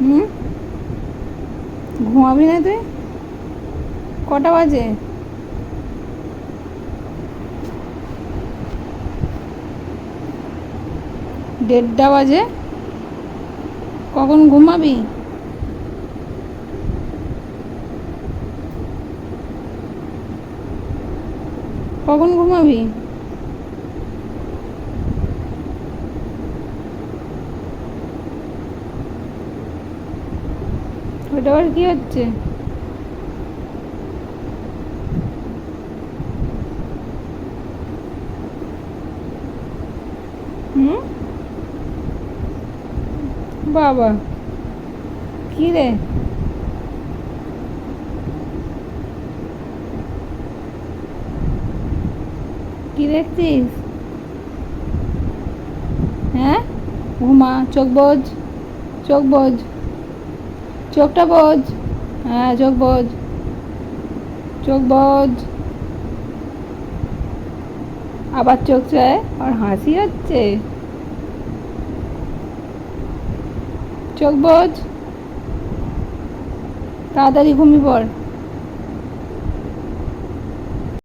হুম? ঘুমাবি না তুই? কটা বাজে? দেড়টা বাজে? কখন ঘুমাবি? কখন ঘুমাবি? ওটা আবার কি হচ্ছে? হুম? বাবা, কি রে? কি দেখছিস? হ্যাঁ? ঘুমা চোখ বোঝ চোখ বোঝ চোখটা বোঝ হ্যাঁ চোখ বোঝ চোখ বোঝ আবার চোখ চায়, আর হাসি হচ্ছে। চোখ বোঝ তাড়াতাড়ি ঘুমিয়ে পড়।